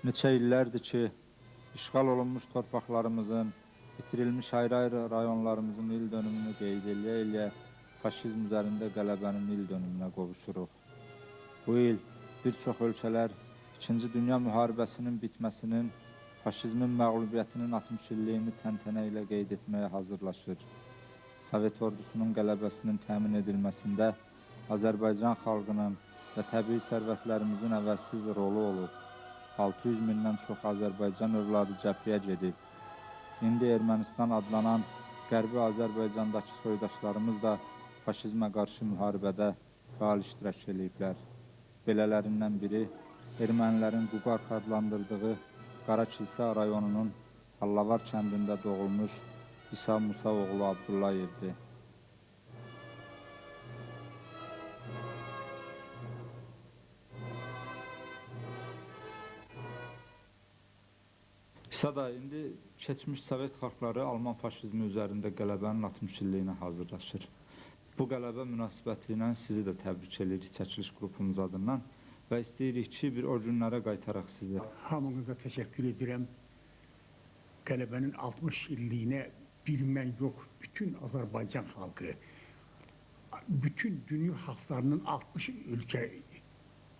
Neçə illərdir ki, işğal olunmuş torpaqlarımızın, itirilmiş ayrı-ayrı rayonlarımızın il dönümünü qeyd eləyə-eləyə faşizm üzərində qələbənin il dönümünə qovuşuruq. Bu il bir çox ölkələr İkinci Dünya müharibəsinin bitməsinin, faşizmin məğlubiyyətinin 60 illiyini təntənə ilə qeyd etməyə hazırlaşır. Sovet ordusunun qələbəsinin təmin edilməsində Azərbaycan xalqının və təbii sərvətlərimizin əvəzsiz rolu olub. 600 mindən çox Azərbaycan övladı cəbhəyə gedib. İndi Ermənistan adlanan Qərbi Azərbaycandakı soydaşlarımız da faşizmə qarşı müharibədə faal iştirak ediblər. Belələrindən biri ermənilərin Quqarx adlandırdığı Qara Kilsə rayonunun Allavar kəndində doğulmuş İsa Musa oğlu Abdullayevdir. İsa da indi keçmiş Sovet xalqları Alman faşizmi üzərində qələbənin 60 illiyinə hazırlaşır. Bu qələbə münasibəti ilə sizi də təbrik edirik çəkiliş qrupumuz adından və istəyirik ki, bir o günlərə qaytaraq sizi. Hamınıza teşekkür ederim. Qələbənin 60 illiyinə bir mən yox, bütün Azərbaycan xalqı, bütün dünya xalqlarının 60 ölkə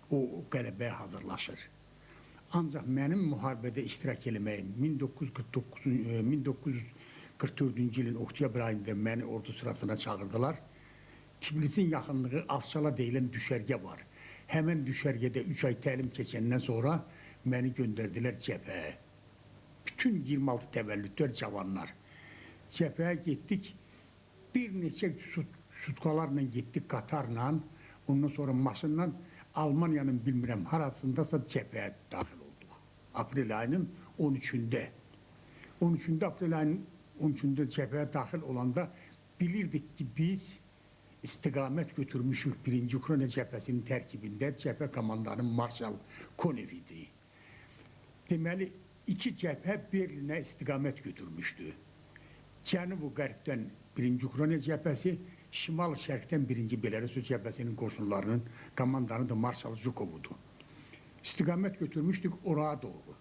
o qələbəyə hazırlaşır. Ancaq mənim müharibədə iştirak eləməyim 1949 e, 1944-cü ilin oktyabr ayında məni ordu sırasına çağırdılar. Tbilisin yaxınlığı Afşala deyilən düşərgə var. Həmən düşərgədə 3 ay təlim keçəndən sonra məni göndərdilər cəbhəyə. Bütün 26 təvəllüdlər cavanlar. Cəbhəyə getdik. Bir neçə sut, sutkalarla getdik qatarla. Ondan sonra maşınla Almanya'nın bilmirəm harasındasa cəbhəyə daxil Aprel ayının 13-də. 13-də aprel ayının 13-də cəbhəyə daxil olanda bilirdik ki biz istiqamət götürmüşük birinci Ukrayna cəbhəsinin tərkibində cəbhə komandanı Marshal Konev idi. Deməli, iki cəbhə Berlinə istiqamət götürmüşdü. Cənubu qərbdən birinci Ukrayna cəbhəsi, şimal şərqdən birinci Belarus cəbhəsinin qoşunlarının komandanı da Marshal Zhukov'udur. İstiqamət götürmüşdük oraya doğru.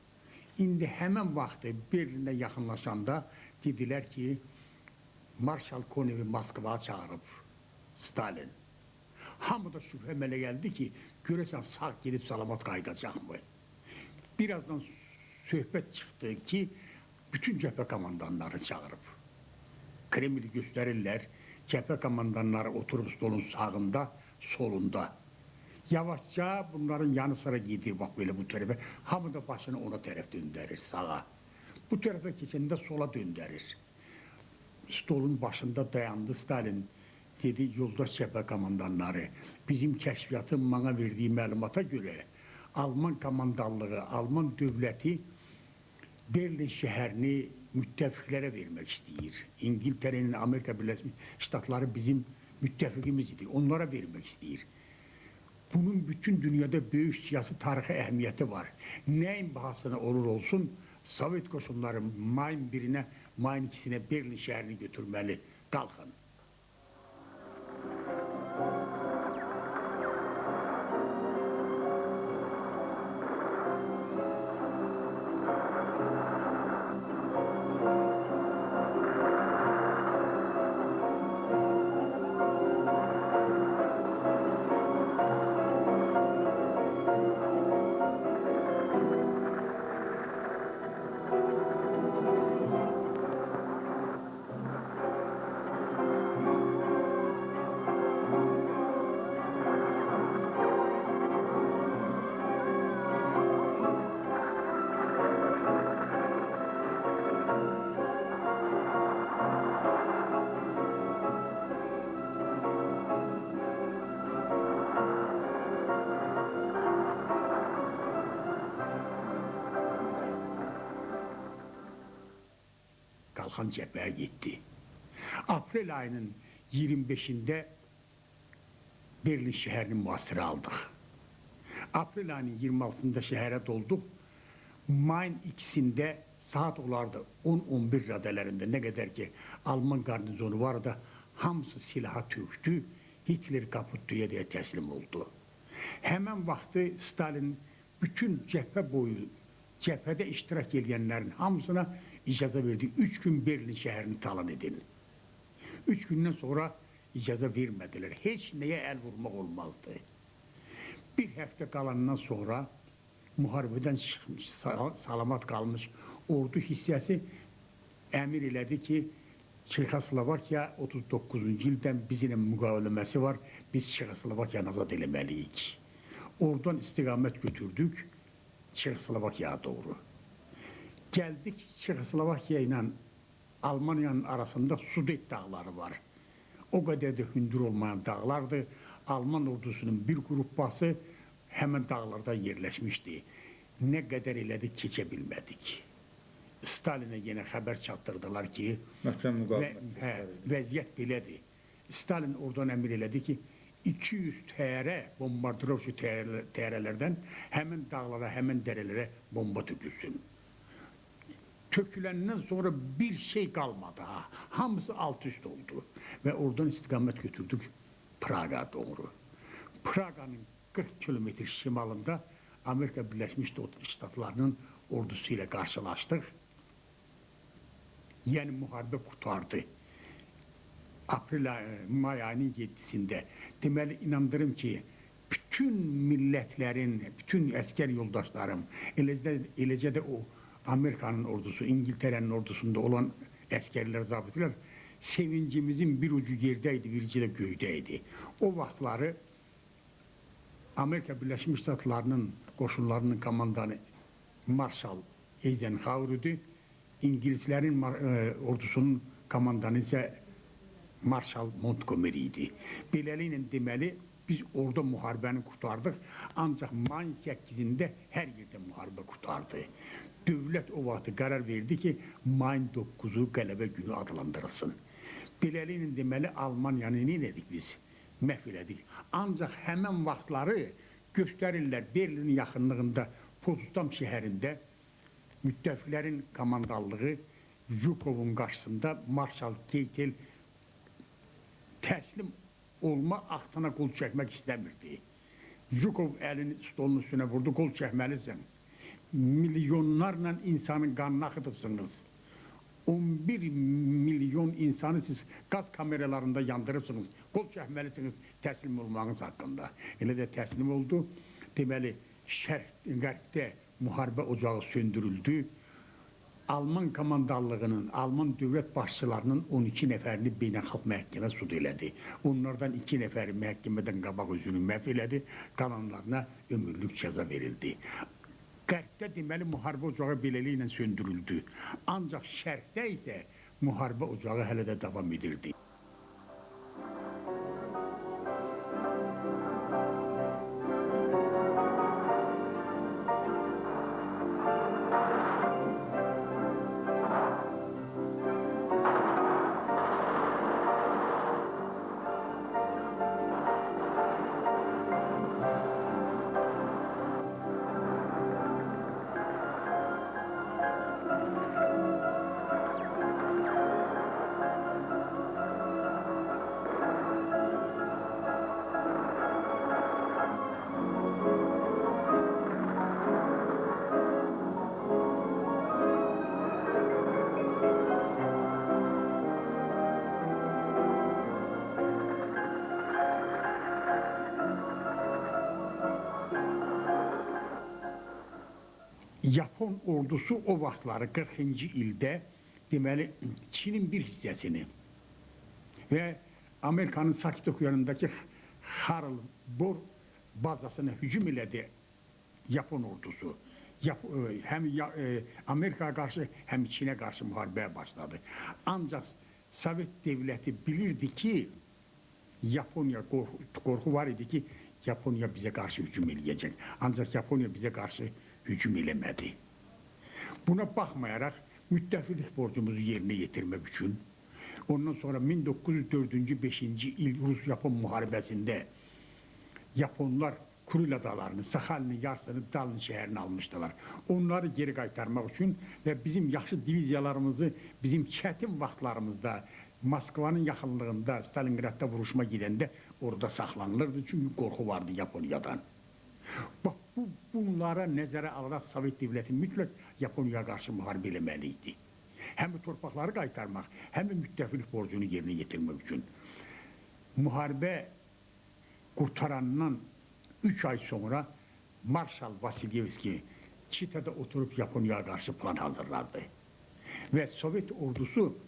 İndi həmən vaxtı Berlinə yaxınlaşanda dedilər ki, Marshal Konevi Moskvaya çağırıb Stalin. Hamıda şübhə mələ gəldi ki, görəsən sağ gedib salamat qayıdacaqmı? Birazdan söhbət çıxdı ki, bütün cəbhə komandanları çağırıb. Kremli göstərirlər, cəbhə komandanları oturub stolun sağında, solunda. Yavaşça bunların yanı sıra gedir bak böyle bu tarafa. Hamı da başını ona tərəf döndərir sağa. Bu tərəfə keçəndə sola döndərir. Stolun başında dayandı Stalin. Dedi yoldaş cəbhə komandanları. Bizim kəşfiyyatın bana verdiyi məlumata görə Alman komandanlığı, Alman dövləti Berlin şəhərini müttəfiqlərə vermək istəyir. İngiltərənin, Amerika Birləşmiş Ştatları bizim müttəfiqimiz idi. Onlara vermək istəyir. Bunun bütün dünyada böyük siyasi tarixi əhəmiyyəti var. Nəyin bahasına olur olsun, Sovet qoşunları mayın birinə, mayın ikisinə Berlin şəhərini götürməli. Qalxın. Cepheye gitti. April ayının 25'inde Berlin şehrini muhasıra aldık. April ayının 26'sında şehre dolduk. Mayın ikisinde saat olardı 10-11 radelerinde ne kadar ki Alman garnizonu vardı hamısı silaha töktü. Hitler kaputtuya diye teslim oldu. Hemen vakti Stalin bütün cephe boyu Cəbhədə iştirak edənlərin hamısına icazə verdi. Üç gün Berlin şəhərini talan edin. Üç gündən sonra icazə vermədilər. Heç nəyə əl vurmaq olmazdı. Bir həftə qalandan sonra müharibədən çıxmış, sal- salamat qalmış ordu hissəsi əmr elədi ki, Çexoslovakiya 39-cu ildən bizimlə var. Biz Çexoslovakiyanı azad eləməliyik. Oradan istiqamət götürdük Çexoslovakiyaya doğru. Gəldik Çexoslovakiya ilə Almaniyanın arasında Sudet dağları var. O qədər də hündür olmayan dağlardır. Alman ordusunun bir qrupbası həmin dağlarda yerləşmişdi. Nə qədər elədik keçə bilmədik. Stalinə yenə xəbər çatdırdılar ki, müqavimət. hə, vəziyyət belədir. Stalin oradan əmr elədi ki, 200 təyyarə, bombardırovçu təyyarə- təyyarələrdən həmin dağlara, həmin dərələrə bomba tökülsün. Töküləndən sonra bir şey qalmadı ha. Hamısı alt üst oldu və oradan istiqamət götürdük Praga doğru. Praga'nın 40 kilometr şimalında Amerika Birləşmiş Ştatlarının ordusu ilə qarşılaşdıq. Yəni müharibə qutardı. Aprel ayı, may ayının 7-sində. Deməli inandırım ki, bütün millətlərin, bütün əskər yoldaşlarım, eləcə, eləcə də o Amerikanın ordusu, İngiltərənin ordusunda olan əskərlər, zabitlər sevincimizin bir ucu yerdə idi, bir ucu idi. O vaxtları Amerika Birləşmiş Ştatlarının qoşunlarının komandanı Marshal Eisenhower idi. İngilislərin mar- e, ordusunun komandanı isə Marshal Montgomery idi. Beləliklə deməli biz orada müharibəni qurtardıq. Ancaq mayın 8-də hər yerdə müharibə. Dövlət o vaxt qərar verdi ki, mayın 9-u qələbə günü adlandırılsın. Beləliklə deməli Almaniyanı nə edirik biz? Məhv elədik. Ancaq həmin vaxtları göstərirlər Berlinin yaxınlığında Potsdam şəhərində müttəfiqlərin komandanlığı Zhukovun qarşısında Marshal Keitel təslim olma axtına qol çəkmək istəmirdi. Zhukov əlini stolun üstünə vurdu, qol çəkməlisən. Milyonlarla insanın qanını axıdıbsınız. 11 milyon insanı siz qaz kameralarında yandırırsınız. Qol çəkməlisiniz təslim olmağınız haqqında. Elə də təslim oldu. Deməli, şərq, qərbdə müharibə ocağı söndürüldü. Alman komandanlığının, Alman dövlət başçılarının 12 nəfərini beynəlxalq məhkəmə sud elədi. Onlardan 2 nəfəri məhkəmədən qabaq özünü məhv elədi, qalanlarına ömürlük cəza verildi. Qərbdə deməli müharibə ocağı beləliklə söndürüldü. Ancaq şərqdə isə müharibə ocağı hələ də davam edirdi. Yapon ordusu o vaxtları 40-cı ildə deməli Çinin bir hissəsini və Amerikanın Sakit Okyanındakı Harl Bor bazasına hücum elədi Yapon ordusu. Yap, e, həm e, Amerikaya qarşı, həm Çinə qarşı müharibəyə başladı. Ancaq Sovet dövləti bilirdi ki, Yaponiya qorxu, qorxu var idi ki, Yaponiya bizə qarşı hücum eləyəcək. Ancaq Yaponiya bizə qarşı hücum eləmədi. Buna baxmayaraq müttəfiqlik borcumuzu yerinə yetirmək üçün ondan sonra 1904-cü 5-ci il Rus-Yapon müharibəsində Yaponlar Kuril adalarını, Sakhalinin yarısını Dalın şəhərini almışdılar. Onları geri qaytarmaq üçün və bizim yaxşı diviziyalarımızı bizim çətin vaxtlarımızda Moskvanın yaxınlığında Stalingradda vuruşma gedəndə orada saxlanılırdı çünki qorxu vardı Yaponiyadan. Bax bu bunlara nəzərə alaraq Sovet Yaponiyaya qarşı müharibə eləməli idi. Həm torpaqları qaytarmaq, həm də müttəfiq borcunu yerinə yetirmək üçün. Müharibə qurtarandan 3 ay sonra Marshal Vasilyevski Çita'da oturup Japonya'ya karşı plan hazırladı. Ve Sovyet ordusu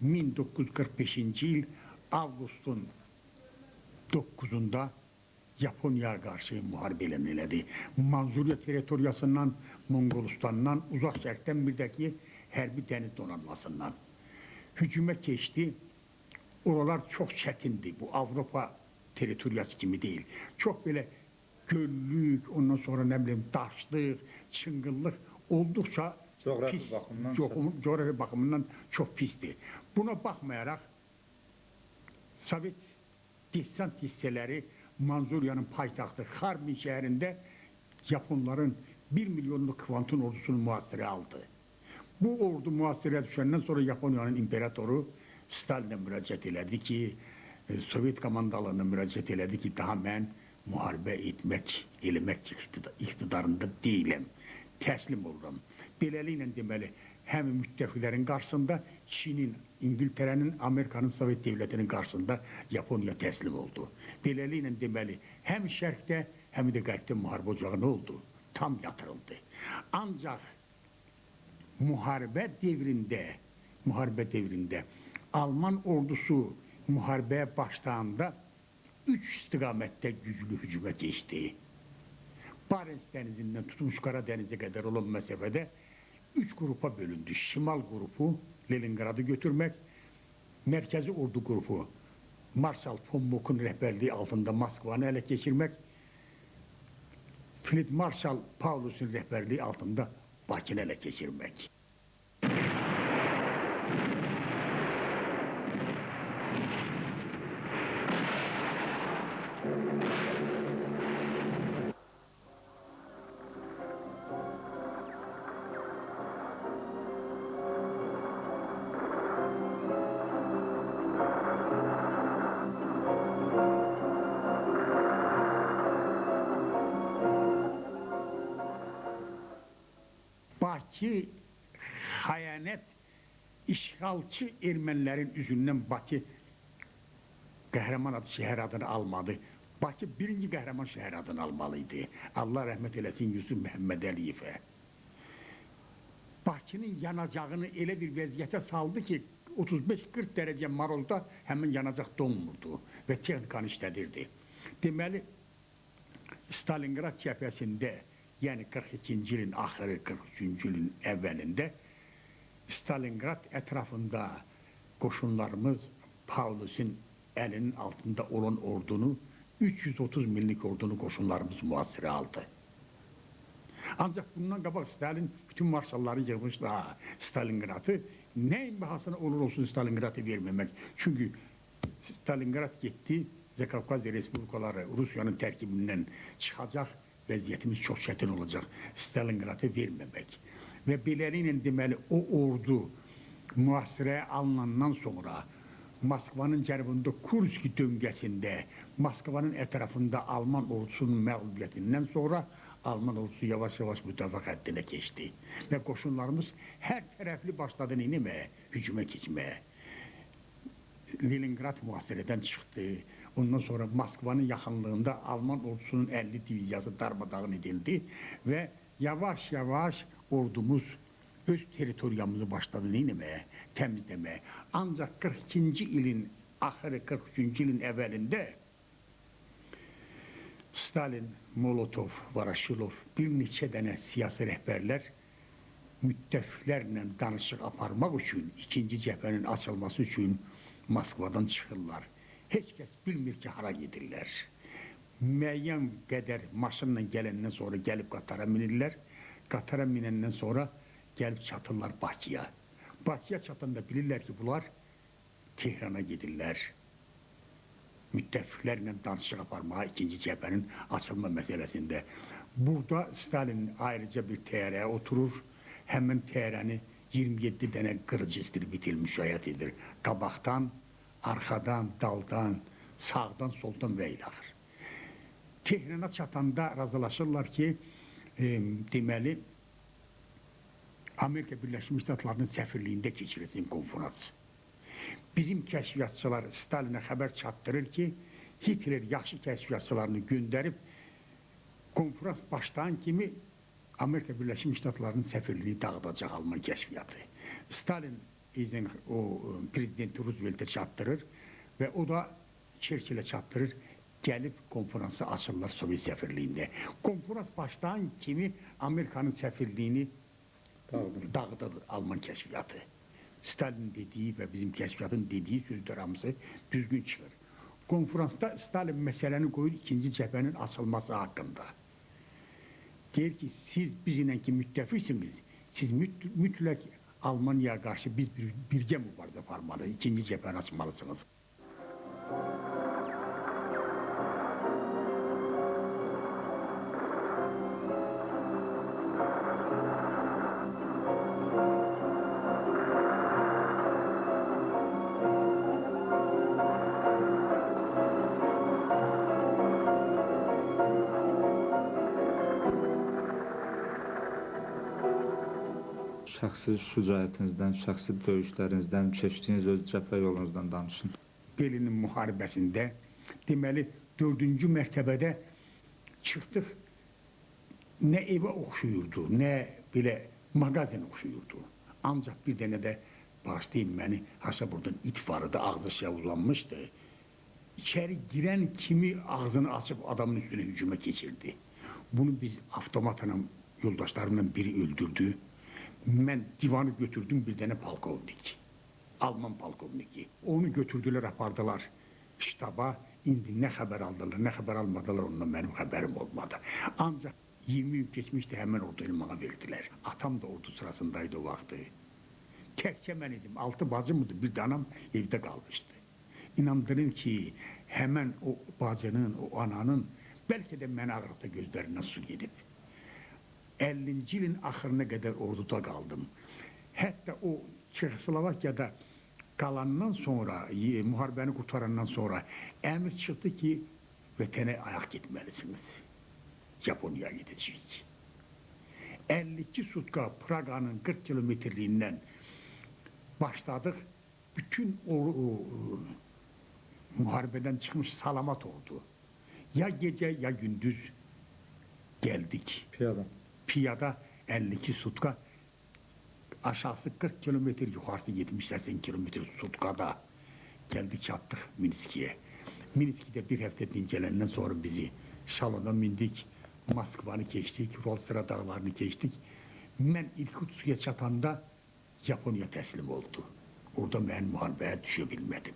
1945 yıl Ağustos'un 9'unda Japonya'ya karşı elədi. Manzuriya teritoriyasından, Mongolistan'dan, uzak şərqdən birdəki hərbi dəniz donanmasından. Hücuma keçdi. Oralar çox çətindir. Bu Avropa teritoriyası kimi değil. Çok böyle göllük, ondan sonra ne bileyim daşlık, çıngıllıq olduqca Coğrafi pis, baxımdan co- coğrafi bakımından çok pisti. Buna bakmayarak Sovet desant hisseleri Manzuriyanın paytaxtı Xarmin şehrinde Japonların 1 milyonluk kvantun ordusunu muhasireye aldı. Bu ordu muhasireye düşenden sonra Japonya'nın imperatoru Stalin'e müracaat elədi ki, e, Sovet komandalığına müracaat elədi ki, daha mən müharibə etmək, eləmək iqtida- iqtidarında deyiləm. Təslim oluram. Beləliklə deməli, həm müttəfiqlərin qarşısında Çinin, İngiltərənin, Amerikanın, Sovet dövlətinin qarşısında Yaponiya təslim oldu. Beləliklə deməli, həm şərqdə, həm də qərbdə müharibə ocağı oldu? Tam yatırıldı. Ancaq muharebe devrinde muharebe devrinde Alman ordusu muharebeye başlayanda üç istikamette güçlü hücuma geçti. Barents denizinden tutmuş Karadeniz'e kadar olan mesafede üç grupa bölündü. Şimal grubu Leningrad'ı götürmek, merkezi ordu grubu Marshal von Mock'un rehberliği altında Moskva'nı ele geçirmek, Field Marshal Paulus'un rehberliği altında Bakı'nı ele geçirmek. Bakı hayanet işgalçı Ermenilerin yüzünden Bakı kahraman adı şehir adını almadı. Bakı birinci kahraman şehir adını almalıydı. Allah rahmet eylesin Yusuf Mehmet Əliyevə. Bakının yanacağını elə bir vəziyyətə saldı ki 35-40 derece marolda hemen yanacak donmurdu ve texnikanı işlədirdi. Deməli Stalingrad cephesinde yani 42. yılın ahırı 43. yılın evvelinde Stalingrad etrafında koşunlarımız Paulus'un elinin altında olan ordunu 330 millik ordunu koşunlarımız muhasire aldı. Ancak bundan qabaq Stalin bütün marşalları yığmışdı ha Stalingrad'ı. Neyin bahasına olur olsun Stalingrad'ı vermemek. Çünkü Stalingrad gitti, Zakavkaz Respublikaları Rusya'nın terkibinden çıkacak, vəziyyətimiz çox çətin olacaq. Stalingrad'ı verməmək. Və beləliklə deməli o ordu mühasirəyə alınandan sonra Moskvanın cənubunda Kurski döngəsində, Moskvanın ətrafında Alman ordusunun məğlubiyyətindən sonra Alman ordusu yavaş-yavaş müdafiə həddinə keçdi. Və qoşunlarımız hər tərəfli başladı neyləməyə, hücuma keçməyə. Leningrad mühasirədən çıxdı. Ondan sonra Moskvanın yaxınlığında Alman ordusunun 50 diviziyası darmadağın edildi və yavaş-yavaş ordumuz öz teritoriyamızı başladı neyləməyə, təmizləməyə. Ancaq 42-ci ilin axırı 43-cü ilin əvvəlində Stalin, Molotov, Varaşilov, bir neçə dənə siyasi rəhbərlər müttəfiqlərlə danışıq aparmaq üçün, ikinci cəbhənin açılması üçün Moskvadan çıxırlar. Heç kəs bilmir ki, hara gedirlər. Müəyyən qədər maşınla gələndən sonra gəlib qatara minirlər. Qatara minəndən sonra gəlib çatırlar Bakıya. Bakıya çatanda bilirlər ki, bunlar Tehrana gedirlər. Müttəfiqlərlə danışıq aparmağa ikinci cəbhənin açılma məsələsində. Burada Stalin ayrıca bir təyyarəyə oturur. Həmin təyyarəni 27 dənə qırıcı istirbitil müşayiət edir. Qabaqdan, arxadan, daldan, sağdan, soldan və ilaxır. Tehrana çatanda razılaşırlar ki, e, deməli Amerika Birləşmiş Ştatlarının səfirliyində keçirilsin konferans. Bizim kəşfiyyatçılar Stalinə xəbər çatdırır ki, Hitler yaxşı kəşfiyyatçılarını göndərib konferans başlayan kimi Amerika Birləşmiş Ştatlarının səfirliyini dağıdacaq Alman kəşfiyyatı. Stalin izin o e, prezident Roosevelt'e çatdırır və o da Churchill'e çatdırır. Gəlib konferansı açırlar Sovet səfirliyində. Konferans başlayan kimi Amerikanın səfirliyini Dağıdın. dağıdır Alman kəşfiyyatı. Stalin dediyi və bizim kəşfiyyatın dediyi sözlər hamısı düzgün çıxır. Konferansda Stalin məsələni qoyur ikinci cəbhənin açılması haqqında. Deyir ki, siz bizimlə ki müttəfiqsiniz, siz müt Almaniyaya qarşı biz bir, birgə mübarizə aparmalı, ikinci cəbhəni açmalısınız. Şəxsi şücaətinizdən, şəxsi döyüşlərinizdən, keçdiyiniz öz cəbhə yolunuzdan danışın. Berlinin müharibəsində deməli dördüncü mərtəbədə çıxdıq. Nə evə oxşuyurdu, nə belə mağazin oxşuyurdu. Ancaq bir dənə də bağışlayın məni, hasa buradan it vardı, ağzı uzanmışdı. İçəri girən kimi ağzını açıb adamın üstünə hücuma keçirdi. Bunu biz avtomatla yoldaşlarımla biri öldürdü. Mən divanı götürdüm bir dənə polkovnik. Alman polkovniki. Onu götürdülər, apardılar ştaba. İndi nə xəbər aldılar, nə xəbər almadılar ondan mənim xəbərim olmadı. Ancaq 20 gün keçmişdi, həmən orada elmağa verdilər. Atam da ordu sırasındaydı o vaxtı. Təkcə mən idim, altı bacımdı, bir də anam evdə qalmışdı. İnandırın ki, həmən o bacının, o ananın bəlkə də mənə ağrıda gözlərindən su gedib. 50-ci ilin axırına qədər orduda qaldım. Hətta o Çexoslovakiyada qalandan sonra, e, müharibəni qurtarandan sonra əmr çıxdı ki, vətənə ayaq getməlisiniz. Japoniyaya gedəcəyik. 52 sutka Praqanın 40 kilometrliyindən başladıq. Bütün o, o müharibədən çıxmış salamat oldu. Ya gecə, ya gündüz geldik. Piyada. Piyada 52 sutka aşağısı 40 kilometre yukarısı 70-80 kilometre sutkada geldik çattık Minski'ye. Minski'de bir hafta dincelenden sonra bizi salona mindik. Moskva'nı geçtik, Rolsıra dağlarını geçtik. Ben İrkutsk'a çatanda Japonya teslim oldu. Orada ben muharebeye düşebilmedim.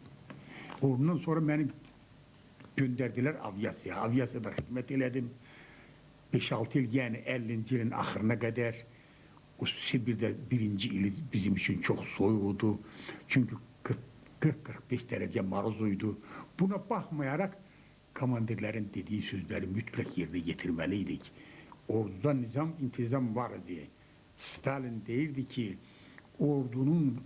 Ondan sonra beni gönderdiler avyasya. Avyasyada hizmet elədim. 5-6 il yani 50. ilin axırına kadar o Sibir'de birinci ili bizim için çok soğuktu. Çünkü 40-45 derece maruzuydu. Buna bakmayarak komandirlerin dediği sözleri mütlak yerine getirmeliydik. Orduda nizam intizam vardı. Stalin değildi ki ordunun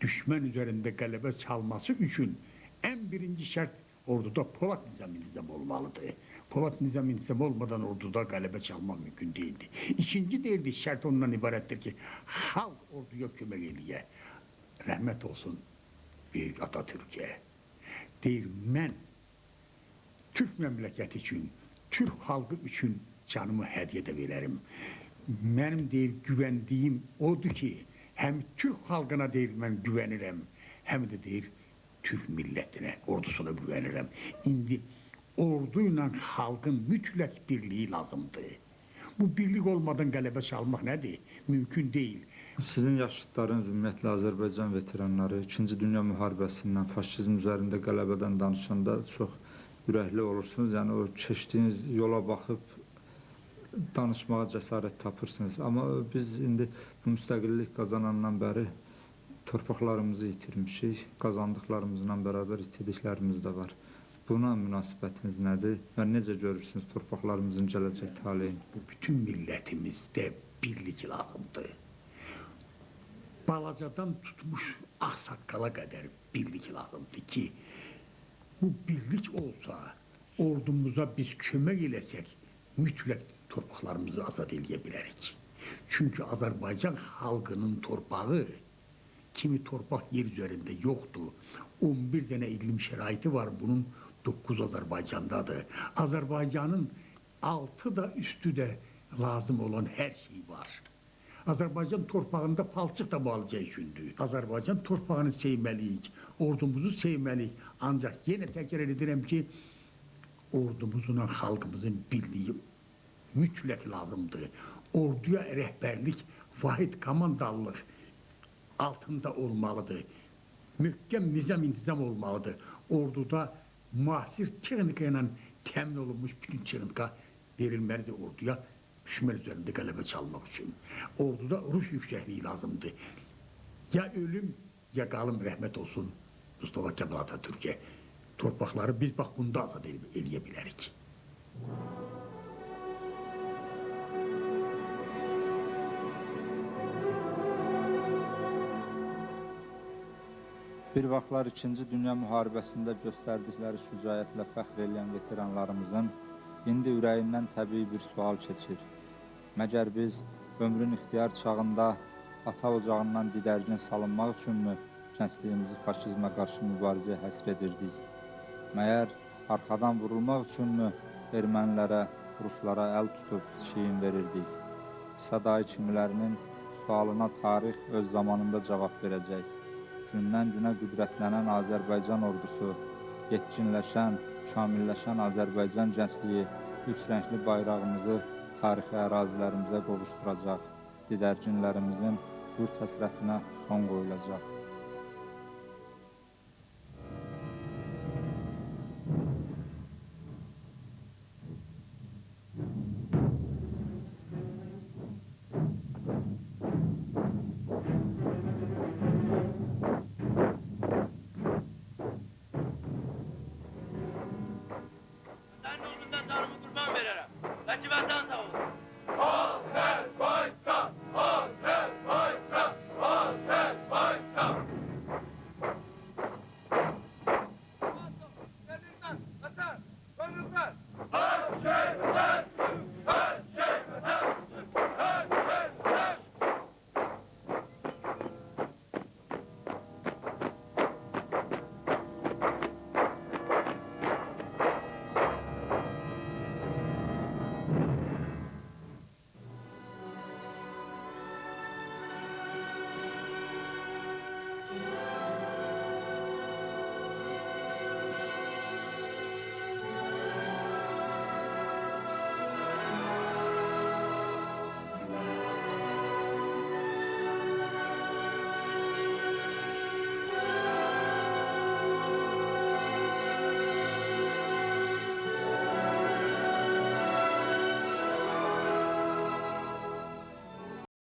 düşman üzerinde galebe çalması için en birinci şart orduda Polat nizam nizam olmalıdır. Polat nizam nizam olmadan orduda galebe çalma mümkün değildi. İkinci değildi şart ondan ibarettir ki halk orduya kömek eliye. Rahmet olsun Büyük Atatürk'e. Deyir mən Türk memleketi için, Türk halkı için canımı hediye de veririm. Benim deyir güvendiğim odur ki hem Türk halkına deyir ben güvenirim hem de deyir Türk milletine, ordusuna güvenirim. İndi orduyla halkın mütlak birliği lazımdı. Bu birlik olmadan qələbə çalmaq nədir? Mümkün deyil. Sizin yaşıtlarınız, ümumiyyətlə Azərbaycan veteranları 2-ci Dünya müharibəsindən, faşizm üzərində qələbədən danışanda çox ürəkli olursunuz. Yəni o keçdiyiniz yola baxıb danışmağa cəsarət tapırsınız. Amma biz indi bu müstəqillik qazanandan bəri torpaqlarımızı itirmişik, qazandıqlarımızla bərabər itirdiklərimiz də var. Buna münasibətiniz nədir və necə görürsünüz torpaqlarımızın gələcək taleyini? Bu bütün milletimizde birlik lazımdı. Balacadan tutmuş aksakkala kadar birlik lazımdı ki bu birlik olsa ordumuza biz kömek ilesek mütlak torpaqlarımızı azad eləyə bilərik. Çünki Azərbaycan xalqının torpağı kimi torpaq yer üzərində yoxdur. 11 dənə iqlim şəraiti var. Bunun 9 Azərbaycandadır. Azərbaycanın altı da üstü də lazım olan hər şey var. Azərbaycan torpağında palçıq da balaca üçündür. Azərbaycan torpağını sevməliyik, ordumuzu sevməliyik. Ancaq yenə təkrar edirəm ki, ordumuzla xalqımızın birliyi mütləq lazımdır. Orduya rəhbərlik, vahid komandalıq altında olmalıdır. Möhkəm nizam intizam olmalıdır. Orduda müasir texnika ilə təmin olunmuş bütün texnika verilməlidir orduya düşmən üzərində qələbə çalmaq üçün. Orduda ruh yüksəkliyi lazımdır. Ya ölüm, ya qalım rəhmət olsun Mustafa Kemal Atatürk'e. Torpaqları biz bax bunda azad el- Bir vaxtlar 2-ci Dünya müharibəsində göstərdikləri şücaətlə fəxr edən veteranlarımızın indi ürəyindən təbii bir sual keçir. Məgər biz ömrün ixtiyar çağında ata ocağından didərgin salınmaq üçünmü gəncliyimizi faşizmə qarşı mübarizəyə həsr edirdik? Məyər arxadan vurulmaq üçünmü ermənilərə, ruslara əl tutub şiyin verirdik? Sadayı kimilərinin sualına tarix öz zamanında cavab verəcək. Gündən günə qüdrətlənən Azərbaycan ordusu, yetkinləşən, kamilləşən Azərbaycan gəncliyi üç rəngli bayrağımızı tarixi ərazilərimizə qovuşduracaq. Didərginlərimizin bu həsrətinə son qoyulacaq.